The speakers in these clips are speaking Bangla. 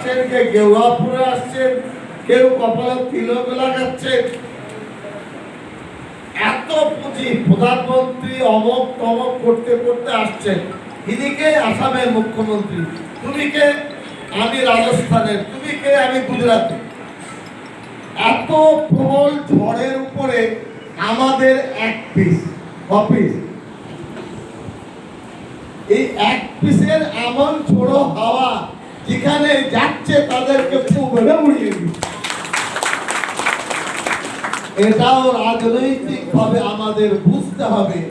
আসছেন, কে গেরুয়াপুরে আসছেন, কেউ কপালে তিলক লাগাচ্ছেন এত পুঁজি প্রধানমন্ত্রী অমক তমক করতে করতে আসছেন। তিনি কে? আসামের মুখ্যমন্ত্রী। তুমি কে? আমি রাজস্থানের। তুমি কে? আমি গুজরাটে। এত প্রবল ঝড়ের উপরে আমাদের এক পিস অফিস এই এক পিসের এমন ছোড়ো হাওয়া যেখানে যাচ্ছে তাদেরকে পুরো উড়িয়ে দিচ্ছে। এটাও রাজনৈতিক ভাবে আমাদের বুঝতে হবে।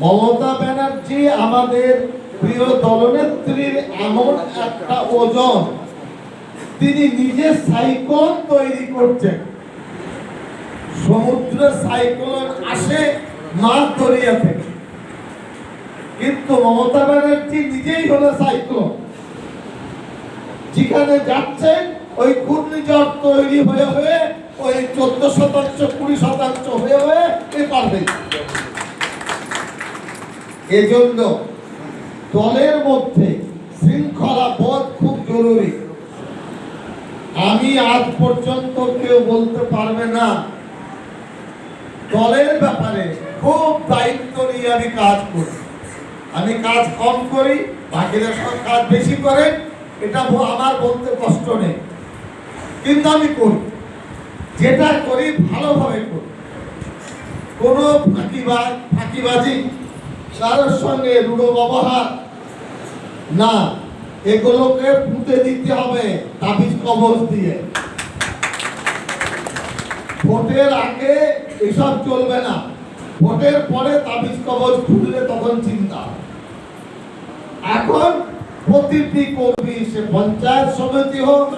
মমতা ব্যানার্জি আমাদের প্রিয় দলনেত্রীর এমন একটা ওজন। তিনি নিজে সাইক্লোন তৈরি করছেন। সমুদ্রে সাইক্লোন আসে মাছ দরিয়া থেকে। কিন্তু মমতা ব্যানার্জি নিজেই হলো সাইক্লোন। যেখানে যাচ্ছেন ওই ঘূর্ণিঝড় তৈরি হয়ে হয়ে ওই চোদ্দ শতাংশ, কুড়ি শতাংশ হয়ে হয়ে এ পারবে এজন্য দলের মধ্যে শৃঙ্খলা বোধ খুব জরুরি। আমি আজ পর্যন্ত কেউ বলতে পারবে না, দলের ব্যাপারে খুব দায়িত্ব নিয়ে আমি কাজ করি। আমি কাজ কম করি, বাকিরা সব কাজ বেশি করে। এটা আমার বলতে কষ্ট নেই। কিন্তু আমি করি। যেটা করি, ভালোভাবে করি। কোনো ফাঁকিবাজ ফাঁকিবাজি, কারোর সঙ্গে রুড়ো ব্যবহার না। এগুলোকে পুঁতে দিতে হবে তাবিজ কবজ দিয়ে। ভোটের আগে এসব চলবে না। ভোটের পরে তাবিজ কবজ খুললে তখন চিন্তা। এখন প্রতিটি কর্মী সে পঞ্চায়েত সমিতি হোক,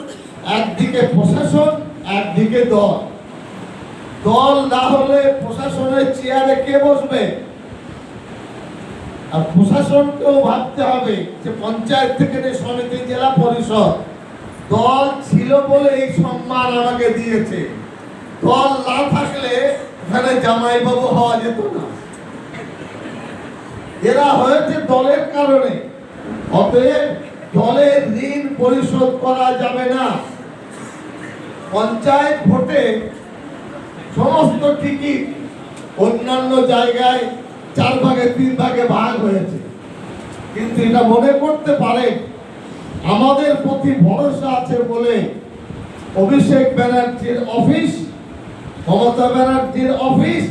একদিকে প্রশাসন, একদিকে দল। দল না হলে প্রশাসনের চেয়ারে কে বসবে? আর প্রশাসনকেও ভাবতে হবে যে পঞ্চায়েত থেকে সমিতি, জেলা পরিষদ, দল ছিল বলে এই সম্মান আমাকে দিয়েছে। দল না থাকলে এখানে জামাইবাবু হওয়া যেত না। এরা হয়েছে দলের কারণে। অতএব দলের ঋণ পরিশোধ করা যাবে না। পঞ্চায়েত ভোটে সমস্ত টিকিট অন্যান্য জায়গায় চার ভাগে, তিন ভাগে ভাগ হয়েছে। কিন্তু এটা মনে করতে পারে, আমাদের প্রতি ভরসা আছে বলে অভিষেক ব্যানার্জির অফিস, মমতা ব্যানার্জির অফিস,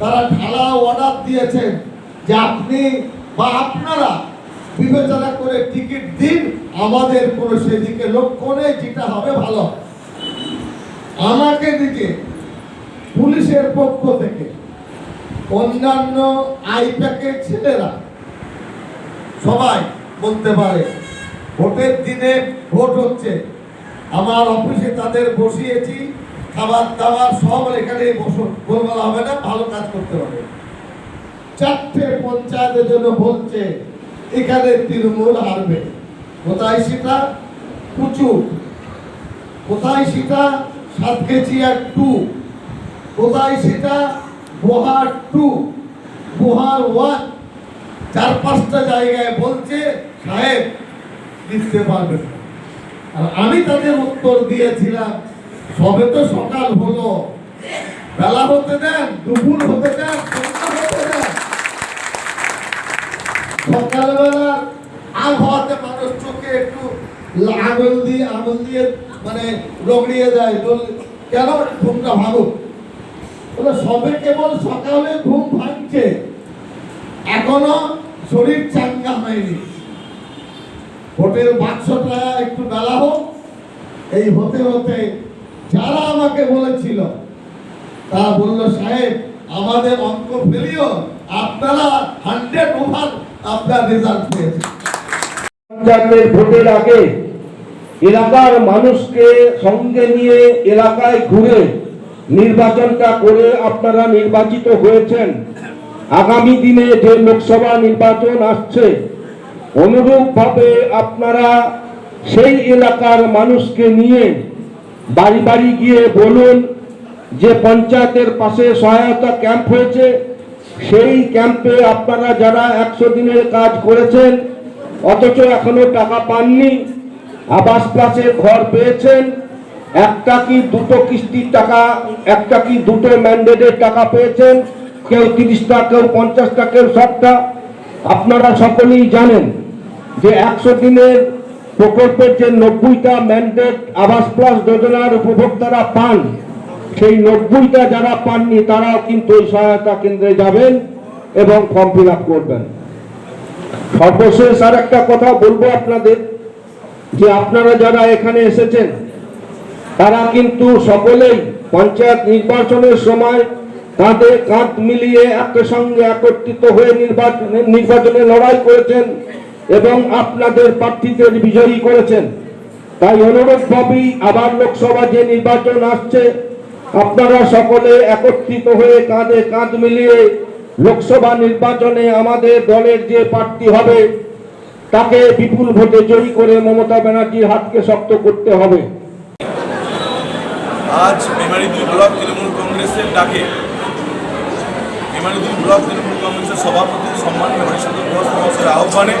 তারা ঢালা অর্ডার দিয়েছেন যে আপনি বা আপনারা বিবেচনা করে টিকিট দিন, আমাদের কোনো সেদিকে লক্ষ্য নেই, যেটা হবে ভালো। আমাকে দিকে পুলিশের পক্ষ থেকে, অন্যান্য আইপ্যাকের ছেলেরা, সবাই বলতে পারে, ভোটের দিনে ভোট হচ্ছে। আমার অফিসে তাদের বসিয়েছি, খাবার দাবার সব এখানে বসুন হবে না, ভালো কাজ করতে হবে। চারটে পঞ্চায়েতের জন্য বলছে এখানে তৃণমূল হারবে। কোথায় সেটা প্রচুর কোথায় সেটা সাতকেচিয়া টু। কোথায় সেটা বোহার টু। বোহার ওয়ান। চার পাঁচটা জায়গায় বলছে, সাহেব, লিখতে পারবে। আর আমি তাদের উত্তর দিয়েছিলাম, সবে তো সকাল হলো। বেলা হতে দেন, দুপুর হতে দেন সন্ধ্যা সকালবেলা আবহাওয়াতে মানুষ চোখে একটু আঙুল দিয়ে আঙুল দিয়ে মানে রগড়িয়ে যায় কেন ঘুমটা ভালো বলে, সবে কেবল সকালে ঘুম ভাঙছে। এখনও শরীর চাঙ্গা হয়নি। ভোটের বাক্সটা একটু বেলা হোক। এই হতে হতে যারা আমাকে বলেছিল, তারা বলল, সাহেব, আমাদের অঙ্ক ফেলিও আপনারা হান্ড্রেড ওভার আপনার রেজাল্ট পেয়েছে। পঞ্চায়েতের ভোটের আগে এলাকার মানুষকে সঙ্গে নিয়ে এলাকায় ঘুরে নির্বাচনটা করে আপনারা নির্বাচিত হয়েছেন। আগামী দিনে যে লোকসভা নির্বাচন আসছে, অনুরূপভাবে আপনারা সেই এলাকার মানুষকে নিয়ে বাড়ি বাড়ি গিয়ে বলুন যে পঞ্চায়েতের পাশে সহায়তা ক্যাম্প হয়েছে। সেই ক্যাম্পে আপনারা যারা একশো দিনের কাজ করেছেন, অথচ এখনও টাকা পাননি, আবাস প্লাসের ঘর পেয়েছেন, একটা কি দুটো কিস্তির টাকা, একটা কি দুটো ম্যান্ডেটের টাকা পেয়েছেন, কেউ তিরিশটা, কেউ পঞ্চাশটা, কেউ ষাটটা, আপনারা সকলেই জানেন যে একশো দিনের প্রকল্পের যে নব্বইটা ম্যান্ডেট আবাস প্লাস যোজনার উপভোক্তারা পান সেই নব্বইটা যারা পাননি, তারাও কিন্তু ওই সহায়তা কেন্দ্রে যাবেন এবং ফর্ম ফিল করবেন। সর্বশেষ আর একটা কথা বলব আপনাদের, যে আপনারা যারা এখানে এসেছেন, তারা কিন্তু সকলেই পঞ্চায়েত নির্বাচনের সময় কাঁধে কাঁধ মিলিয়ে একই সঙ্গে একত্রিত হয়ে নির্বাচনে নির্বাচনে লড়াই করেছেন এবং আপনাদের প্রার্থীদের বিজয়ী করেছেন। তাই অনুরূপভাবেই আবার লোকসভা যে নির্বাচন আসছে আপনারা সকলে একত্রিত হয়ে কাঁধে কাঁধ মিলিয়ে লোকসভা নির্বাচনে আমাদের দলের যে প্রার্থী হবে, তাকে বিপুল ভোটে জয়ী করে মমতা ব্যানার্জির হাতকে শক্ত করতে হবে। আজ মেমারিদুল ব্লক তৃণমূল কংগ্রেসের ডাকে মেমারিদুল ব্লক তৃণমূল কংগ্রেসের সভাপতি সম্মানীয় হরিশঙ্কর ঘোষ মহাশয়ের আহ্বানে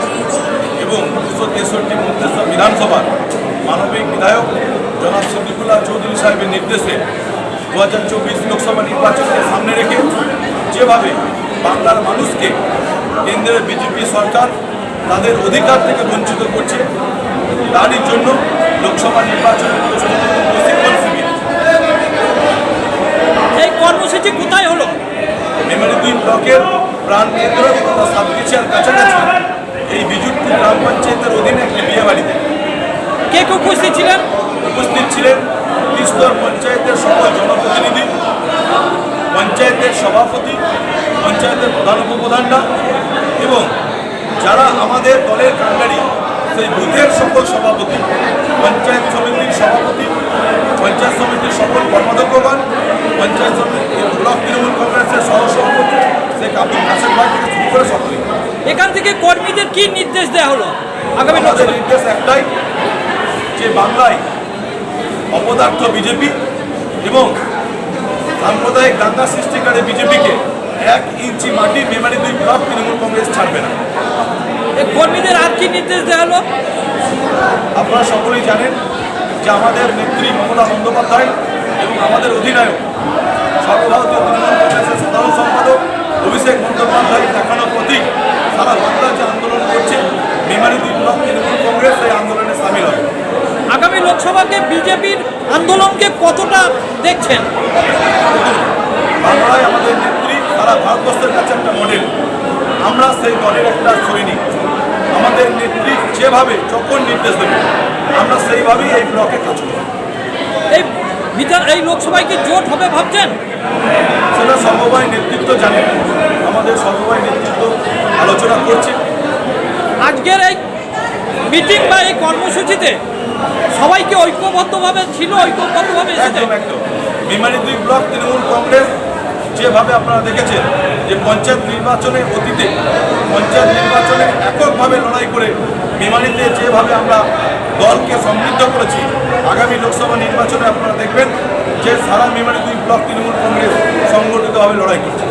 এবং দুশো তেষট্টি মন্ত্রিসভা বিধানসভার মানবিক বিধায়ক জনাব সিদ্দিকুল্লাহ চৌধুরী সাহেবের নির্দেশে দু হাজার চব্বিশ লোকসভা নির্বাচনকে সামনে রেখে যেভাবে বাংলার মানুষকে কেন্দ্রের বিজেপি সরকার তাদের অধিকার থেকে বঞ্চিত করছে তারই জন্য লোকসভা নির্বাচনের প্রশিক্ষণ শিবির। এই কর্মসূচি কোথায় হলো? মেমারি দুই ব্লকের প্রাণ কেন্দ্র তথা সাতকিছিয়ার কাছাকাছি এই বিজুটপুর গ্রাম পঞ্চায়েতের অধীনে একটি বিয়ে বাড়িতে। কে কে উপস্থিত ছিলেন? উপস্থিত ছিলেন তিস্তর পঞ্চায়েতের সকল জনপ্রতিনিধি পঞ্চায়েতের সভাপতি পঞ্চায়েতের প্রধান উপপ্রধানরা এবং যারা আমাদের দলের কাণ্ডারি সেই বুথের সকল সভাপতি পঞ্চায়েত সমিতির সভাপতি পঞ্চায়েত সমিতির সকল কর্মাধ্যক্ষগণ পঞ্চায়েত সমিতির ব্লক তৃণমূল কংগ্রেসের সহসভাপতি শেখ আব্দুল কাসেম ভাই থেকে শুরু করে সকলে এখান থেকে কর্মীদের কি নির্দেশ দেওয়া হলো? আগামী নির্দেশ একটাই যে বাংলায় অপদার্থ বিজেপি এবং সাম্প্রদায়িক দাঙ্গা সৃষ্টিকারী বিজেপিকে এক ইঞ্চি মাটি মেমারি দুই ব্লক তৃণমূল কংগ্রেস ছাড়বে না। কর্মীদের আর কি নির্দেশ দেওয়া হলো? আপনারা সকলেই জানেন যে আমাদের নেত্রী মমতা বন্দ্যোপাধ্যায় এবং আমাদের অধিনায়ক সর্বভারতীয় তৃণমূল কংগ্রেসের সাধারণ সম্পাদক অভিষেক বন্দ্যোপাধ্যায় দেখানো প্রতীক সারা বাংলা যে আন্দোলন করছে মেমারি দুই ব্লক তৃণমূল কংগ্রেস এই আগামী লোকসভাকে বিজেপির আন্দোলনকে কতটা দেখছেন? বাংলায় আমাদের নেত্রী সারা ভারতবর্ষের কাছে একটা মডেল আমরা সেই দলের একটা সৈনিক আমাদের নেত্রী যেভাবে যখন নির্দেশ দেবে আমরা সেইভাবেই এই ব্লকে কাজ করব। এই বিধান এই লোকসভায় কি জোট হবে ভাবছেন? সেটা সর্ববাই নেতৃত্ব জানে। আমাদের সর্ববাই নেতৃত্ব আলোচনা করছে। আজকের এই মিটিং বা এই কর্মসূচিতে সবাই কি ঐক্যবদ্ধভাবে ছিল, ঐক্যবদ্ধভাবে এসেছে। বিমানী দুই ব্লক, তৃণমূল কংগ্রেস, যেভাবে আপনারা দেখেছেন যে পঞ্চায়েত নির্বাচনে অতীতে, পঞ্চায়েত নির্বাচনে এককভাবে লড়াই করে বিমানীতে যেভাবে আমরা দলকে সমৃদ্ধ করেছি, আগামী লোকসভা নির্বাচনে আপনারা দেখবেন যে সারা মেমারি দুই ব্লক, তৃণমূল কংগ্রেস সংগঠিতভাবে লড়াই করছে।